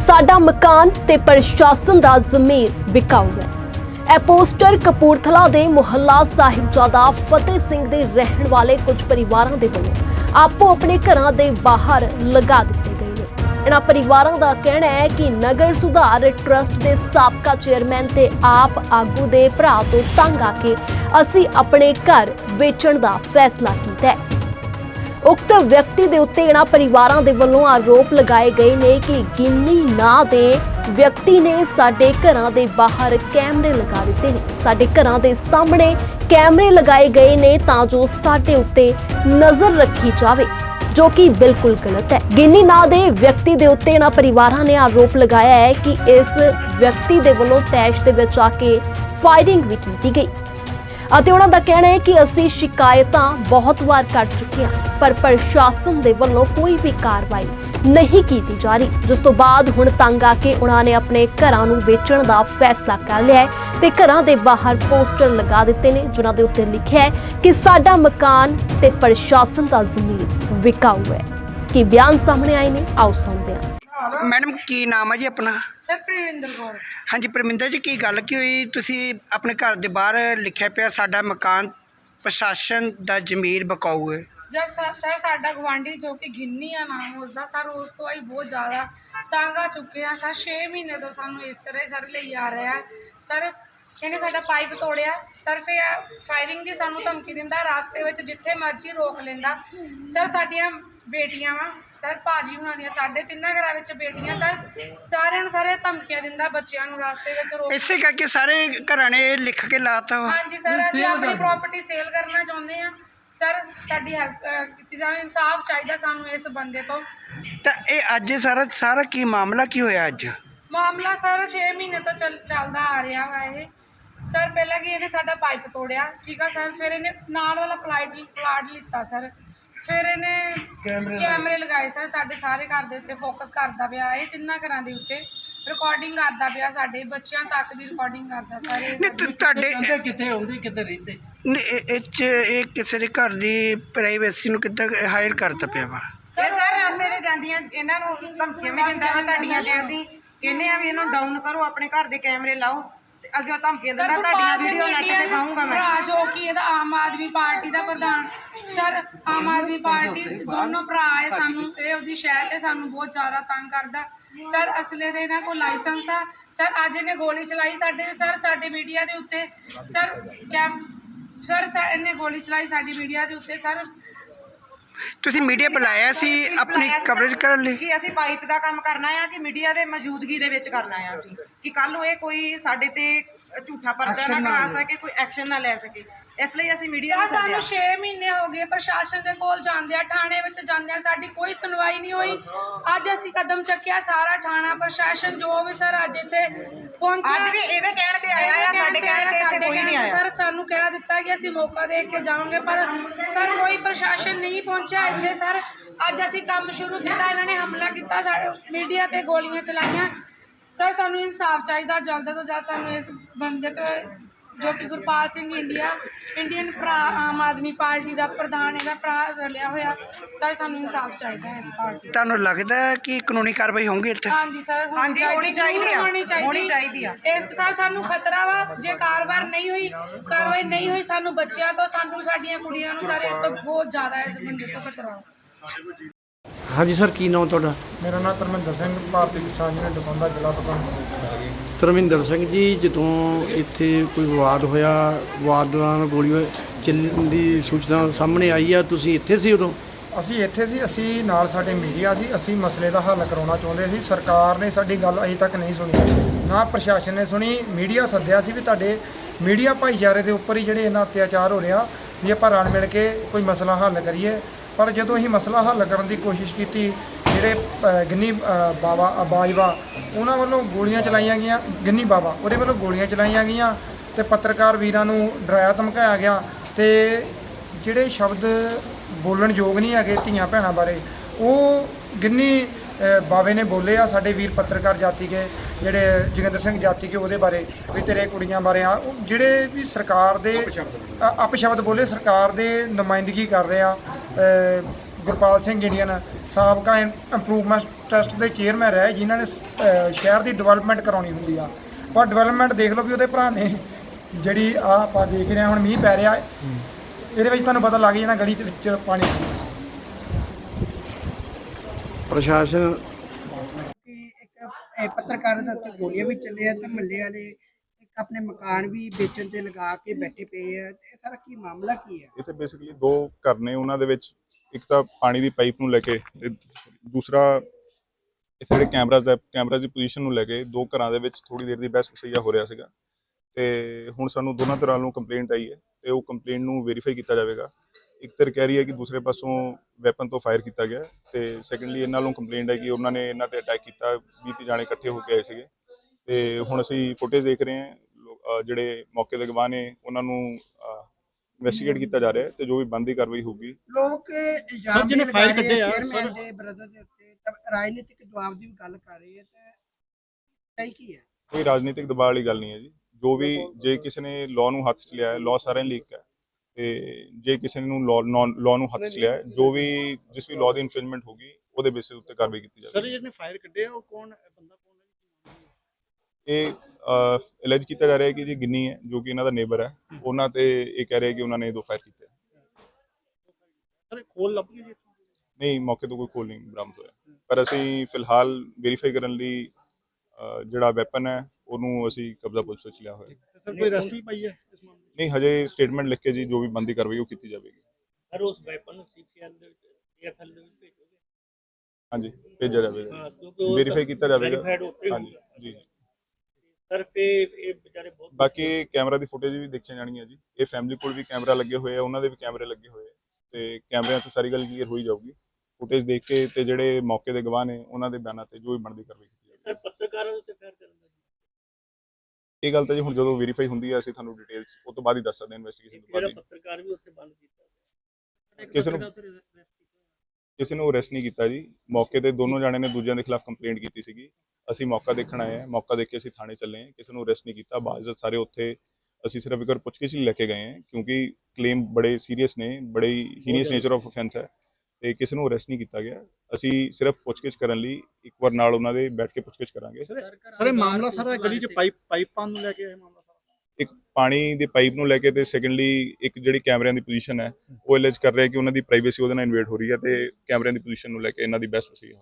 ਸਾਡਾ ਮਕਾਨ ਤੇ ਪ੍ਰਸ਼ਾਸਨ ਦਾ ਜ਼ਮੀਰ ਵਿਕਾਊ ਹੈ ਇਹ ਪੋਸਟਰ ਕਪੂਰਥਲਾ ਦੇ ਮੁਹੱਲਾ ਸਾਹਿਬਜ਼ਾਦਾ ਫਤਿਹ ਸਿੰਘ ਦੇ ਰਹਿਣ ਵਾਲੇ ਕੁਝ ਪਰਿਵਾਰਾਂ ਦੇ ਵੱਲੋਂ ਆਪੋ ਆਪਣੇ ਘਰਾਂ ਦੇ ਬਾਹਰ ਲਗਾ ਦਿੱਤੇ ਗਏ ਨੇ। ਇਹਨਾਂ ਪਰਿਵਾਰਾਂ ਦਾ ਕਹਿਣਾ ਹੈ ਕਿ ਨਗਰ ਸੁਧਾਰ ਟਰਸਟ ਦੇ ਸਾਬਕਾ ਚੇਅਰਮੈਨ ਤੇ ਆਪ ਆਗੂ ਦੇ ਭਰਾ ਤੋਂ ਤੰਗ ਆ ਕੇ ਅਸੀਂ ਆਪਣੇ ਘਰ ਵੇਚਣ ਦਾ ਫੈਸਲਾ ਕੀਤਾ ਹੈ। ਉਕਤ ਵਿਅਕਤੀ ਦੇ ਉੱਤੇ ਇਹਨਾਂ ਪਰਿਵਾਰਾਂ ਦੇ ਵੱਲੋਂ ਆਰੋਪ ਲਗਾਏ ਗਏ ਨੇ ਕਿ ਗਿੰਨੀ ਨਾਂ ਦੇ ਵਿਅਕਤੀ ਨੇ ਸਾਡੇ ਘਰਾਂ ਦੇ ਬਾਹਰ ਕੈਮਰੇ ਲਗਾ ਦਿੱਤੇ ਨੇ। ਸਾਡੇ ਘਰਾਂ ਦੇ ਸਾਹਮਣੇ ਕੈਮਰੇ ਲਗਾਏ ਗਏ ਨੇ ਤਾਂ ਜੋ ਸਾਡੇ ਉੱਤੇ ਨਜ਼ਰ ਰੱਖੀ ਜਾਵੇ, ਜੋ ਕਿ ਬਿਲਕੁਲ ਗਲਤ ਹੈ। ਗਿੰਨੀ ਨਾਂ ਦੇ ਵਿਅਕਤੀ ਦੇ ਉੱਤੇ ਇਹਨਾਂ ਪਰਿਵਾਰਾਂ ਨੇ ਆਰੋਪ ਲਗਾਇਆ ਹੈ ਕਿ ਇਸ ਵਿਅਕਤੀ ਦੇ ਵੱਲੋਂ ਤੈਸ਼ ਦੇ ਵਿੱਚ ਆ ਕੇ ਫਾਇਰਿੰਗ ਵੀ ਕੀਤੀ ਗਈ। ਅਤੇ ਉਹਨਾਂ ਦਾ ਕਹਿਣਾ ਹੈ ਕਿ ਅਸੀਂ ਸ਼ਿਕਾਇਤਾਂ ਬਹੁਤ ਵਾਰ ਕਰ ਚੁੱਕੇ ਹਾਂ, ਪਰ ਪ੍ਰਸ਼ਾਸਨ ਦੇ ਵੱਲੋਂ ਕੋਈ ਵੀ ਕਾਰਵਾਈ ਨਹੀਂ ਕੀਤੀ ਜਾ ਰਹੀ। ਜਿਸ ਤੋਂ ਬਾਅਦ ਹੁਣ ਤੰਗ ਆ ਕੇ ਉਹਨਾਂ ਨੇ ਆਪਣੇ ਘਰਾਂ ਨੂੰ ਵੇਚਣ ਦਾ ਫੈਸਲਾ ਕਰ ਲਿਆ ਹੈ ਤੇ ਘਰਾਂ ਦੇ ਬਾਹਰ ਪੋਸਟਰ ਲਗਾ ਦਿੱਤੇ ਨੇ, ਜਿਨ੍ਹਾਂ ਦੇ ਉੱਤੇ ਲਿਖਿਆ ਹੈ ਕਿ ਸਾਡਾ ਮਕਾਨ ਤੇ ਪ੍ਰਸ਼ਾਸਨ ਦਾ ਜ਼ਮੀਨ ਵਿਕਾਊ ਹੈ। ਕੀ ਬਿਆਨ ਸਾਹਮਣੇ ਆਏ ਨੇ? ਆਓ ਸੁਣਦੇ ਹਾਂ। ਮੈਡਮ ਕੀ ਨਾਮ ਹੈ ਜੀ ਆਪਣਾ? ਸਰ ਪ੍ਰਵਿੰਦਰ ਕੌਰ। ਹਾਂਜੀ ਪਰਮਿੰਦਰ ਜੀ ਕੀ ਗੱਲ ਕੀ ਹੋਈ? ਤੁਸੀਂ ਆਪਣੇ ਘਰ ਦੇ ਬਾਹਰ ਲਿਖਿਆ ਪਿਆ ਸਾਡਾ ਮਕਾਨ ਪ੍ਰਸ਼ਾਸਨ ਦਾ ਜ਼ਮੀਰ ਬਕਾਊ ਹੈ। ਜਦ ਸਰ ਸਰ ਸਾਡਾ ਗਵਾਂਢੀ ਜੋ ਕਿ ਗਿੰਨੀ ਆ ਨਾਮ ਉਸਦਾ ਸਰ ਉਸ ਤੋਂ ਅਸੀਂ ਬਹੁਤ ਜ਼ਿਆਦਾ ਤੰਗ ਆ ਚੁੱਕੇ ਆ। ਸਰ 6 ਮਹੀਨੇ ਤੋਂ ਸਾਨੂੰ ਇਸ ਤਰ੍ਹਾਂ ਹੀ ਸਰ ਲਈ ਆ ਰਿਹਾ। ਸਰ ਇਹਨੇ ਸਾਡਾ ਪਾਈਪ ਤੋੜਿਆ। ਸਰ ਫਿਰ ਫਾਇਰਿੰਗ ਦੀ ਸਾਨੂੰ ਧਮਕੀ ਦਿੰਦਾ ਰਾਸਤੇ ਵਿੱਚ ਜਿੱਥੇ ਮਰਜ਼ੀ ਰੋਕ ਲੈਂਦਾ। ਸਰ ਸਾਡੀਆਂ ਬੇਟੀਆਂ ਵਾ। ਸਰ ਭਾਜੀ ਹੁਣਾਂ ਦੀਆਂ ਸਾਡੇ ਤਿੰਨਾਂ ਘਰਾਂ ਵਿੱਚ ਬੇਟੀਆਂ ਸਰ। ਸਾਰਿਆਂ ਨੂੰ ਸਾਰੇ ਧਮਕੀਆਂ ਦਿੰਦਾ ਬੱਚਿਆਂ ਨੂੰ ਰਾਸਤੇ ਵਿੱਚ ਰੋਕ ਇਸੇ ਕਰਕੇ ਸਾਰੇ ਘਰਾਂ ਨੇ ਲਿਖ ਕੇ ਲਾਤਾ ਵਾ। ਹਾਂਜੀ ਸਰ ਅਸੀਂ ਆਪਣੀ ਪ੍ਰਾਪਰਟੀ ਸੇਲ ਕਰਨਾ ਚਾਹੁੰਦੇ ਆ ਸਰ ਸਾਡੀ ਹੈਲਪ ਕੀਤੀ ਜਾਵੇ ਇਨਸਾਫ ਚਾਹੀਦਾ ਸਾਨੂੰ ਇਸ ਬੰਦੇ ਤੋਂ। ਤਾਂ ਇਹ ਅੱਜ ਸਾਰਾ ਸਾਰਾ ਕੀ ਮਾਮਲਾ ਕੀ ਹੋਇਆ ਅੱਜ? ਮਾਮਲਾ ਸਰ 6 ਮਹੀਨੇ ਤੋਂ ਚੱਲ- ਚੱਲਦਾ ਆ ਰਿਹਾ ਵਾ ਇਹ। ਸਰ ਪਹਿਲਾਂ ਕਿ ਇਹਨੇ ਸਾਡਾ ਪਾਈਪ ਤੋੜਿਆ ਠੀਕ ਆ ਸਰ? ਫਿਰ ਇਹਨੇ ਨਾਲ ਵਾਲਾ ਪਲਾਟ ਪਲਾਟ ਲਿੱਤਾ ਸਰ। ਫਿਰ ਇਹਨੇ ਕੈਮਰੇ ਲਗਾਏ ਸਰ ਸਾਡੇ ਸਾਰੇ ਘਰ ਦੇ ਉੱਤੇ ਫੋਕਸ ਕਰਦਾ ਪਿਆ ਇਹ ਤਿੰਨਾਂ ਘਰਾਂ ਦੇ ਉੱਤੇ। ਰਿਕਾਰਡਿੰਗ ਕਰਦਾ ਪਿਆ ਸਾਡੇ ਬੱਚਿਆਂ ਤੱਕ ਦੀ ਰਿਕਾਰਡਿੰਗ ਕਰਦਾ ਸਰ। ਨਹੀਂ ਤੁ- ਤੁਹਾਡੇ ਕਹਿੰਦੇ ਕਿੱਥੇ ਆਉਂਦੇ ਕਿੱਥੇ ਰਹਿੰਦੇ? ਨਹੀਂ, ਇਹ ਇਹ 'ਚ ਇਹ ਕਿਸੇ ਦੇ ਘਰ ਦੀ ਪ੍ਰਾਈਵੇਸੀ ਨੂੰ ਕਿੱਦਾਂ ਹਾਇਰ ਕਰਤਾ ਪਿਆ ਵਾ? ਇਹ ਸਰ ਰਸਤੇ 'ਚ ਜਾਂਦੀਆਂ ਇਹਨਾਂ ਨੂੰ ਧਮਕੀਆਂ ਵੀ ਦਿੰਦਾ ਵਾ ਤੁਹਾਡੀਆਂ ਤੇ ਅਸੀਂ ਕਹਿੰਦੇ ਆ ਵੀ ਇਹਨੂੰ ਡਾਊਨ ਕਰੋ ਆਪਣੇ ਘਰ ਦੇ ਕੈਮਰੇ ਲਾਓ। ਤੇ ਅੱਗੇ ਉਹ ਧਮਕੀਆਂ ਦਿੰਦਾ ਤੁਹਾਡੀਆਂ ਵੀਡੀਓ ਨੈਟ ਤੇ ਪਾਉਂਗਾ ਮੈਂ। ਭਰਾ ਜੋ ਕਿ ਇਹਦਾ ਆਮ ਆਦਮੀ ਪਾਰਟੀ ਦਾ ਪ੍ਰਧਾਨ। ਸਰ ਆਮ ਆਦਮੀ ਪਾਰਟੀ ਦੋਨੋਂ ਭਰਾ ਹੈ ਸਾਨੂੰ ਇਹ ਉਹਦੀ ਸ਼ਹਿਰ ਤੇ ਸਾਨੂੰ ਬਹੁਤ ਜ਼ਿਆਦਾ ਤੰਗ ਕਰਦਾ। ਸਰ ਅਸਲੇ ਦੇ ਇਹਨਾਂ ਕੋਲ ਲਾਇਸੈਂਸ ਆ। ਸਰ ਅੱਜ ਇਹਨੇ ਗੋਲੀ ਚਲਾਈ ਸਾਡੇ ਸਰ ਸਾਡੇ ਮੀਡੀਆ ਦੇ ਉੱਤੇ। ਸਰ ਕੈਮ ਸਰ ਸਰ ਇਹਨੇ ਗੋਲੀ ਚਲਾਈ ਸਾਡੀ ਮੀਡੀਆ ਦੇ ਉੱਤੇ। ਸਰ ਤੁਸੀਂ ਮੀਡੀਆ ਬੁਲਾਇਆ ਸੀ ਆਪਣੀ ਕਵਰੇਜ ਕਰਨ ਲਈ? ਕਿ ਅਸੀਂ ਪਾਈਪ ਦਾ ਕੰਮ ਕਰਨਾ ਆ ਕਿ ਮੀਡੀਆ ਦੇ ਮੌਜੂਦਗੀ ਦੇ ਵਿੱਚ ਕਰਨਾ ਆ ਅਸੀਂ ਕਿ ਕੱਲ ਨੂੰ ਇਹ ਕੋਈ ਸਾਡੇ ਤੇ ਝੂਠਾ ਪਰਚਾ ਨਾ ਕਰਾ ਸਕੇ ਕੋਈ ਐਕਸ਼ਨ ਨਾ ਲੈ ਸਕੇ। ਇਸ ਲਈ ਅਸੀਂ ਮੀਡੀਆ ਨੂੰ ਸਾਨੂੰ ਸੱਦਿਆ 6 ਮਹੀਨੇ ਹੋ ਗਏ ਪ੍ਰਸ਼ਾਸਨ ਦੇ ਕੋਲ ਜਾਂਦੇ ਆ ਥਾਣੇ ਵਿੱਚ ਜਾਂਦੇ ਆ ਸਾਡੀ ਕੋਈ ਸੁਣਵਾਈ ਨਹੀਂ ਹੋਈ। ਅੱਜ ਅਸੀਂ ਕਦਮ ਚੱਕਿਆ ਸਾਰਾ ਥਾਣਾ ਪ੍ਰਸ਼ਾਸਨ ਜੋ ਵੀ ਸਰ ਅੱਜ ਇੱਥੇ ਪਹੁੰਚਿਆ। ਅੱਜ ਵੀ ਇਹਦੇ ਕਹਿਣ ਤੇ ਆਇਆ ਆ ਸਾਡੇ ਕਹਿਣ ਤੇ ਇੱਥੇ ਕੋਈ ਨਹੀਂ ਆਇਆ। ਸਰ ਸਾਨੂੰ ਕਹਿ ਦਿੱਤਾ ਕਿ ਅਸੀਂ ਮੌਕਾ ਦੇਖ ਕੇ ਜਾਵਾਂਗੇ ਪਰ ਸਰ ਕੋਈ ਪ੍ਰਸ਼ਾਸਨ ਨਹੀਂ ਪਹੁੰਚਿਆ ਇੱਥੇ ਸਰ। ਅੱਜ ਅਸੀਂ ਕੰਮ ਸ਼ੁਰੂ ਕੀਤਾ ਇਹਨਾਂ ਨੇ ਹਮਲਾ ਕੀਤਾ ਸਾਡੇ ਮੀਡੀਆ ਤੇ ਗੋਲੀਆਂ ਚਲਾਈਆਂ। ਸਰ ਸਾਨੂੰ ਇਨਸਾਫ ਚਾਹੀਦਾ ਜਲਦ ਤੋਂ ਜਲਦ ਸਾਨੂੰ ਇਸ ਬੰਦੇ ਤੋਂ ਜੋ ਕਿ ਗੁਰਪਾਲ ਸਿੰਘ ਇੰਡੀਆ ਇੰਡੀਅਨ ਭਰਾ ਆਮ ਆਦਮੀ ਪਾਰਟੀ ਦਾ ਪ੍ਰਧਾਨ ਇਹਦਾ ਭਰਾ ਰਲਿਆ ਹੋਇਆ ਸਰ ਸਾਨੂੰ ਇਨਸਾਫ ਚਾਹੀਦਾ ਹੈ ਇਸ ਪਾਰਟੀ ਦਾ। ਤੁਹਾਨੂੰ ਲੱਗਦਾ ਹੈ ਕਿ ਕਾਨੂੰਨੀ ਕਾਰਵਾਈ ਹੋਊਗੀ ਇੱਥੇ ਹਾਂਜੀ ਸਰ ਹਾਂਜੀ, ਹੋਣੀ ਚਾਹੀਦੀ ਆ। ਹੋਣੀ ਚਾਹੀਦੀ ਹੋਣੀ ਚਾਹੀਦੀ ਆ। ਇਸ ਸਰ ਸਾਨੂੰ ਖਤਰਾ ਵਾ ਜੇ ਕਾਰਵਾਈ ਨਹੀਂ ਹੋਈ ਕਾਰਵਾਈ ਨਹੀਂ ਹੋਈ ਸਾਨੂੰ ਬੱਚਿਆਂ ਤੋਂ ਸਾਨੂੰ ਸਾਡੀਆਂ ਕੁੜੀਆਂ ਨੂੰ ਸਾਰੇ ਤੋਂ ਬਹੁਤ ਜ਼ਿਆਦਾ ਇਸ ਬੰਦੇ ਤੋਂ ਖਤਰਾ ਵਾ ਹਾਂਜੀ ਸਰ ਕੀ ਨਾਮ ਤੁਹਾਡਾ ਮੇਰਾ ਨਾਮ ਧਰਮਿੰਦਰ ਸਿੰਘ ਭਾਰਤੀ ਕਿਸਾਨ ਯੂਨੀਅਨ ਦਫੰਦਾ ਜ਼ਿਲ੍ਹਾ ਪ੍ਰਧਾਨ ਧਰਮਿੰਦਰ ਸਿੰਘ ਜੀ ਜਦੋਂ ਇੱਥੇ ਕੋਈ ਵਿਵਾਦ ਹੋਇਆ ਵਿਵਾਦ ਦੌਰਾਨ ਗੋਲੀ ਚੱਲਣ ਦੀ ਸੂਚਨਾ ਸਾਹਮਣੇ ਆਈ ਆ ਤੁਸੀਂ ਇੱਥੇ ਸੀ ਉਦੋਂ? ਅਸੀਂ ਇੱਥੇ ਸੀ ਅਸੀਂ ਨਾਲ ਸਾਡੇ ਮੀਡੀਆ ਸੀ ਅਸੀਂ ਮਸਲੇ ਦਾ ਹੱਲ ਕਰਾਉਣਾ ਚਾਹੁੰਦੇ ਸੀ। ਸਰਕਾਰ ਨੇ ਸਾਡੀ ਗੱਲ ਅਜੇ ਤੱਕ ਨਹੀਂ ਸੁਣੀ। ਨਾ ਪ੍ਰਸ਼ਾਸਨ ਨੇ ਸੁਣੀ ਮੀਡੀਆ ਸੱਦਿਆ ਸੀ ਵੀ ਤੁਹਾਡੇ ਮੀਡੀਆ ਭਾਈਚਾਰੇ ਦੇ ਉੱਪਰ ਹੀ ਜਿਹੜੇ ਇਹਨਾਂ ਅਤਿਆਚਾਰ ਹੋ ਰਿਹਾ ਵੀ ਆਪਾਂ ਰਲ ਮਿਲ ਕੇ ਕੋਈ ਮਸਲਾ ਹੱਲ ਕਰੀਏ। ਪਰ ਜਦੋਂ ਅਸੀਂ ਮਸਲਾ ਹੱਲ ਕਰਨ ਦੀ ਕੋਸ਼ਿਸ਼ ਕੀਤੀ ਜਿਹੜੇ ਅ, ਗਿੰਨੀ ਅ, ਬਾਵਾ ਅ, ਬਾਜਵਾ ਉਹਨਾਂ ਵੱਲੋਂ ਗੋਲੀਆਂ ਚਲਾਈਆਂ ਗਈਆਂ। ਗਿੰਨੀ ਬਾਵਾ ਉਹਦੇ ਵੱਲੋਂ ਗੋਲੀਆਂ ਚਲਾਈਆਂ ਗਈਆਂ ਤੇ ਪੱਤਰਕਾਰ ਵੀਰਾਂ ਨੂੰ ਡਰਾਇਆ ਧਮਕਾਇਆ ਗਿਆ ਤੇ ਜਿਹੜੇ ਸ਼ਬਦ ਬੋਲਣ ਯੋਗ ਨਹੀਂ ਹੈਗੇ ਧੀਆਂ ਭੈਣਾਂ ਬਾਰੇ ਉਹ ਗਿੰਨੀ ਅ, ਬਾਵੇ ਨੇ ਬੋਲੇ ਆ ਸਾਡੇ ਵੀਰ ਪੱਤਰਕਾਰ ਜਾਤੀ ਕੇ ਜਿਹੜੇ ਜੋਗਿੰਦਰ ਸਿੰਘ ਜਾਤੀ ਕੇ ਉਹਦੇ ਬਾਰੇ ਵੀ ਤੇਰੇ ਕੁੜੀਆਂ ਬਾਰੇ ਆ। ਉਹ ਜਿਹੜੇ ਵੀ ਸਰਕਾਰ ਦੇ ਅ, ਅਪਸ਼ਬਦ ਬੋਲੇ ਸਰਕਾਰ ਦੇ ਨੁਮਾਇੰਦਗੀ ਕਰ ਰਿਹਾ ਅ, ਗੁਰਪਾਲ ਸਿੰਘ ਇੰਡੀਅਨ ਸਾਬਕਾ ਇੰਪਰੂਵਮੈਂਟ ਟਰਸਟ ਦੇ ਚੇਅਰਮੈਨ ਰਹੇ ਜਿਨ੍ਹਾਂ ਨੇ ਸ਼ਹਿਰ ਦੀ ਡਿਵੈਲਪਮੈਂਟ ਕਰਾਉਣੀ ਹੁੰਦੀ ਆ। ਪਰ ਡਿਵੈਲਪਮੈਂਟ ਦੇਖ ਲਓ ਵੀ ਉਹਦੇ ਭਰਾ ਨੇ ਜਿਹੜੀ ਆ ਆਪਾਂ ਦੇਖ ਰਹੇ ਹਾਂ ਹੁਣ ਮੀਂਹ ਪੈ ਰਿਹਾ। ਇਹਦੇ ਵਿੱਚ ਤੁਹਾਨੂੰ ਪਤਾ ਲੱਗ ਜਾਣਾ ਗਲੀ ਦੇ ਵਿੱਚ ਪਾਣੀ ਪ੍ਰਸ਼ਾਸਨ ਕਿ ਇੱਕ ਇਹ ਪੱਤਰਕਾਰਾਂ ਦੇ ਉੱਤੇ ਗੋਲੀਆਂ ਵੀ ਚੱਲੀਆਂ ਤੇ ਮੱਲੇ ਵਾਲੇ ਇੱਕ ਆਪਣੇ ਮਕਾਨ ਵੀ ਵੇਚਣ ਤੇ ਲਗਾ ਕੇ ਬੈਠੇ ਪਏ ਆ। ਤੇ ਇਹ ਸਾਰਾ ਕੀ ਮਾਮਲਾ ਕੀ ਹੈ ਇੱਥੇ ਬੇਸਿਕਲੀ ਦੋ ਘਰ ਨੇ ਉਹਨਾਂ ਦੇ ਵਿੱਚ ਇੱਕ ਤਾਂ ਪਾਣੀ ਦੀ ਪਾਈਪ ਨੂੰ ਲੈ ਕੇ ਤੇ ਦੂਸਰਾ ਇੱਥੇ ਜਿਹੜੇ ਕੈਮਰਾਜ਼ ਦਾ ਕੈਮਰਾਜ਼ ਦੀ ਪੋਜੀਸ਼ਨ ਨੂੰ ਲੈ ਕੇ ਦੋ ਘਰਾਂ ਦੇ ਵਿੱਚ ਥੋੜੀ ਦੇਰ ਦੀ ਬਹਿਸ ਵਸਈਆ ਹੋ ਰਿਹਾ ਸੀਗਾ। ਤੇ ਹੁਣ ਸਾਨੂੰ ਦੋਨਾਂ ਤਰ੍ਹਾਂ ਨੂੰ ਕੰਪਲੇਂਟ ਆਈ ਹੈ ਤੇ ਉਹ ਕੰਪਲੇਂਟ ਨੂੰ ਵੈਰੀਫਾਈ ਕੀਤਾ ਜਾਵੇਗਾ। ਇੱਕ ਧਿਰ ਕਹਿ ਰਹੀ ਹੈ ਕਿ ਦੂਸਰੇ ਪਾਸੋਂ ਵੈਪਨ ਤੋਂ ਫਾਇਰ ਕੀਤਾ ਗਿਆ ਤੇ ਸੈਕੰਡਲੀ ਇਹਨਾਂ ਨੂੰ ਕੰਪਲੇਂਟ ਹੈ ਕਿ ਉਹਨਾਂ ਨੇ ਇਹਨਾਂ ਤੇ ਅਟੈਕ ਕੀਤਾ 20 ਤੀਹ ਜਾਣੇ ਇਕੱਠੇ ਹੋ ਕੇ ਆਏ ਸੀਗੇ। ਤੇ ਹੁਣ ਅਸੀਂ ਫੁਟੇਜ ਦੇਖ ਰਹੇ ਹਾਂ ਜਿਹੜੇ ਮੌਕੇ ਦੇ ਗਵਾਹ ਨੇ, ਉਹਨਾਂ ਨੂੰ ਇਨਵੈਸਟੀਗੇਟ ਕੀਤਾ ਜਾ ਰਿਹਾ ਹੈ ਤੇ ਜੋ ਵੀ ਬੰਦੀ ਕਾਰਵਾਈ ਹੋਊਗੀ। ਲੋਕ ਇਲਜ਼ਾਮ ਜਿਹਨੇ ਰਹੇ ਕੱਢੇ ਆ, ਸਰ- ਦੇ ਬ੍ਰਦਰ ਦੇ ਉੱਤੇ। ਤਾਂ ਰਾਜਨੀਤਿਕ ਜਵਾਬ ਦੀ ਵੀ ਗੱਲ ਕਰ ਰਹੀ ਹੈ ਤੇ ਸਹੀ ਕੀ ਹੈ? ਕੋਈ ਰਾਜਨੀਤਿਕ ਦਬਾਅ ਵਾਲੀ ਗੱਲ ਨਹੀਂ ਹੈ ਜੀ। ਜੋ ਵੀ ਜੇ ਕਿਸੇ ਨੇ ਲਾਅ ਨੂੰ ਹੱਥ 'ਚ ਲਿਆ ਹੈ ਲਾਅ ਸਾਰਿਆਂ ਲਈ ਇੱਕ ਹੈ। ਤੇ ਜੇ ਕਿਸੇ ਨੂੰ ਲਾਅ ਨੂੰ ਹੱਥ 'ਚ ਲਿਆ ਹੈ ਜੋ ਵੀ ਜਿਸ ਵੀ ਲਾਅ ਦੀ ਇਨਫ੍ਰਿੰਜਮੈਂਟ ਹੋਗੀ ਉਹਦੇ ਬੇਸਿਸ ਉੱਤੇ ਕਾਰਵਾਈ ਕੀਤੀ ਸਰ ਜਾਵੇਗੀ। ਜਿਹਨੇ ਫਾਇਰ ਕੱਢਿਆ ਉਹ ਕੌਣ ਬੰਦਾ? ਇਹ ਅਲੈਜ ਕੀਤਾ ਜਾ ਰਿਹਾ ਹੈ ਕਿ ਜੀ ਗਿੰਨੀ ਹੈ ਜੋ ਕਿ ਇਹਨਾਂ ਦਾ ਨੇਬਰ ਹੈ। ਉਹਨਾਂ ਤੇ ਇਹ ਕਹਿ ਰਿਹਾ ਕਿ ਉਹਨਾਂ ਨੇ ਦੋ ਫਾਇਰ ਕੀਤੇ ਸਰ ਖੋਲ ਲੱਭ ਗਈ ਜੀ? ਨਹੀਂ ਮੌਕੇ ਤੋਂ ਕੋਈ ਕੋਲ ਨਹੀਂ ਬਰਾਮਦ ਹੋਇਆ। ਪਰ ਅਸੀਂ ਫਿਲਹਾਲ ਵੈਰੀਫਾਈ ਕਰਨ ਲਈ ਜਿਹੜਾ ਵੈਪਨ ਹੈ ਉਹਨੂੰ ਅਸੀਂ ਕਬਜ਼ਾ ਪੁਲਿਸ ਵਿੱਚ ਲਿਆ ਹੋਇਆ ਸਰ ਕੋਈ ਅਰੈਸਟ ਵੀ ਪਾਈ ਹੈ ਇਸ ਮਾਮਲੇ? ਨਹੀਂ ਹਜੇ ਸਟੇਟਮੈਂਟ ਲਿਖ ਕੇ ਜੀ ਜੋ ਵੀ ਬੰਦੀ ਕਾਰਵਾਈ ਉਹ ਕੀਤੀ ਜਾਵੇਗੀ। ਸਰ ਉਸ ਵੈਪਨ ਨੂੰ ਸੀਪੀਆਰ ਦੇ ਵਿੱਚ ਏਐਫਐਲ ਦੇ ਵਿੱਚ ਭੇਜੋਗੇ? ਹਾਂਜੀ ਭੇਜਿਆ ਜਾਵੇਗਾ। ਵੈਰੀਫਾਈ ਕੀਤਾ ਜਾਵੇਗਾ। ਹਾਂਜੀ ਜੀ। ਸਰ ਤੇ ਇਹ ਵਿਚਾਰੇ ਬਹੁਤ ਬਾਕੀ ਕੈਮਰਾ ਦੀ ਫੁਟੇਜ ਵੀ ਦੇਖੀਆਂ ਜਾਣਗੀਆਂ ਜੀ। ਇਹ ਫੈਮਿਲੀ ਕੋਲ ਵੀ ਕੈਮਰਾ ਲੱਗੇ ਹੋਏ ਆ ਉਹਨਾਂ ਦੇ ਵੀ ਕੈਮਰੇ ਲੱਗੇ ਹੋਏ ਆ। ਤੇ ਕੈਮਰਿਆਂ 'ਚੋਂ ਸਾਰੀ ਗੱਲ ਕਲੀਅਰ ਹੋਈ ਜਾਊਗੀ। ਫੁਟੇਜ ਦੇਖ ਕੇ ਤੇ ਜਿਹੜੇ ਮੌਕੇ ਦੇ ਗਵਾਹ ਨੇ ਉਹਨਾਂ ਦੇ ਬਿਆਨਾਂ ਤੇ ਜੋ ਵੀ ਬਣਦੀ ਕਾਰਵਾਈ ਕੀਤੀ ਜਾਵੇਗੀ ਸਰ ਪੱਤਰਕਾਰਾਂ ਦੇ ਉੱਤੇ ਫੇਰ ਕਰਨ ਦਾ ਇਹ ਗੱਲ ਤਾਂ ਜੀ ਹੁਣ ਜਦੋਂ ਵੈਰੀਫਾਈ ਹੁੰਦੀ ਹੈ ਅਸੀਂ ਤੁਹਾਨੂੰ ਡਿਟੇਲਸ ਉਹ ਤੋਂ ਬਾਅਦ ਹੀ ਦੱਸ ਸਕਦੇ ਹਾਂ ਇਨਵੈਸਟੀਗੇਸ਼ਨ ਤੋਂ ਬਾਅਦ ਹੀ। ਪੱਤਰਕਾਰ ਵੀ ਉੱਥੇ ਬੰਦ ਕੀਤਾ। ਕਿਸੇ ਨੂੰ ਕਿਸੇ ਨੂੰ ਅਰੈਸਟ ਨਹੀਂ ਕੀਤਾ ਜੀ। ਮੌਕੇ ਤੇ ਦੋਨੋਂ ਜਾਣੇ ਨੇ ਦੂਜਿਆਂ ਦੇ ਖਿਲਾਫ ਕੰਪਲੇਂਟ ਕੀਤੀ ਸੀਗੀ। ਅਸੀਂ ਮੌਕਾ ਦੇਖਣ ਆਏ ਹਾਂ। ਮੌਕਾ ਦੇਖ ਕੇ ਅਸੀਂ ਥਾਣੇ ਚੱਲੇ ਹਾਂ। ਕਿਸੇ ਨੂੰ ਅਰੈਸਟ ਨਹੀਂ ਕੀਤਾ। ਬਾਜ਼ਤ ਸਾਰੇ ਉੱਥੇ ਅਸੀਂ ਸਿਰਫ ਇੱਕ ਵਾਰ ਪੁੱਛਗਿੱਛ ਲਈ ਲੈ ਕੇ ਗਏ ਹਾਂ ਕਿਉਂਕਿ ਕਲੇਮ ਬੜੇ ਸੀਰੀਅਸ ਨੇ ਬੜੇ ਹੀਨੀਅਸ ਨੇਚਰ ਆਫ ਅਫੈਂਸ ਹੈ ਤੇ ਕਿਸੇ ਨੂੰ ਅਰੈਸਟ ਨਹੀਂ ਕੀਤਾ ਗਿਆ। ਅਸੀਂ ਸਿਰਫ ਪੁੱਛਗਿੱਛ ਕਰਨ ਲਈ ਇੱਕ ਵਾਰ ਨਾਲ ਉਹਨਾਂ ਦੇ ਬੈਠ ਕੇ ਪੁੱਛਗਿੱਛ ਕਰਾਂਗੇ। ਸਰ ਇਹ ਮਾਮਲਾ ਸਾਰਾ ਗਲੀ 'ਚ ਪਾਈਪ ਪਾਈਪਾਂ ਨੂੰ ਲੈ ਕੇ ਇਹ ਮਾਮਲਾ? ਇੱਕ ਪਾਣੀ ਦੇ ਪਾਈਪ ਨੂੰ ਲੈ ਕੇ ਤੇ ਸੈਕੰਡਲੀ ਇੱਕ ਜਿਹੜੀ ਕੈਮਰਿਆਂ ਦੀ ਪੋਜੀਸ਼ਨ ਹੈ, ਉਹ ਅਲੈਜ ਕਰ ਰਿਹਾ ਕਿ ਉਹਨਾਂ ਦੀ ਪ੍ਰਾਈਵੇਸੀ ਉਹਦੇ ਨਾਲ ਇਨਵੇਟ ਹੋ ਰਹੀ ਹੈ ਤੇ ਕੈਮਰਿਆਂ ਦੀ ਪੋਜੀਸ਼ਨ ਨੂੰ ਲੈ ਕੇ ਇਹਨਾਂ ਦੀ ਬੈਸਟ ਵਸੀ ਹੈ।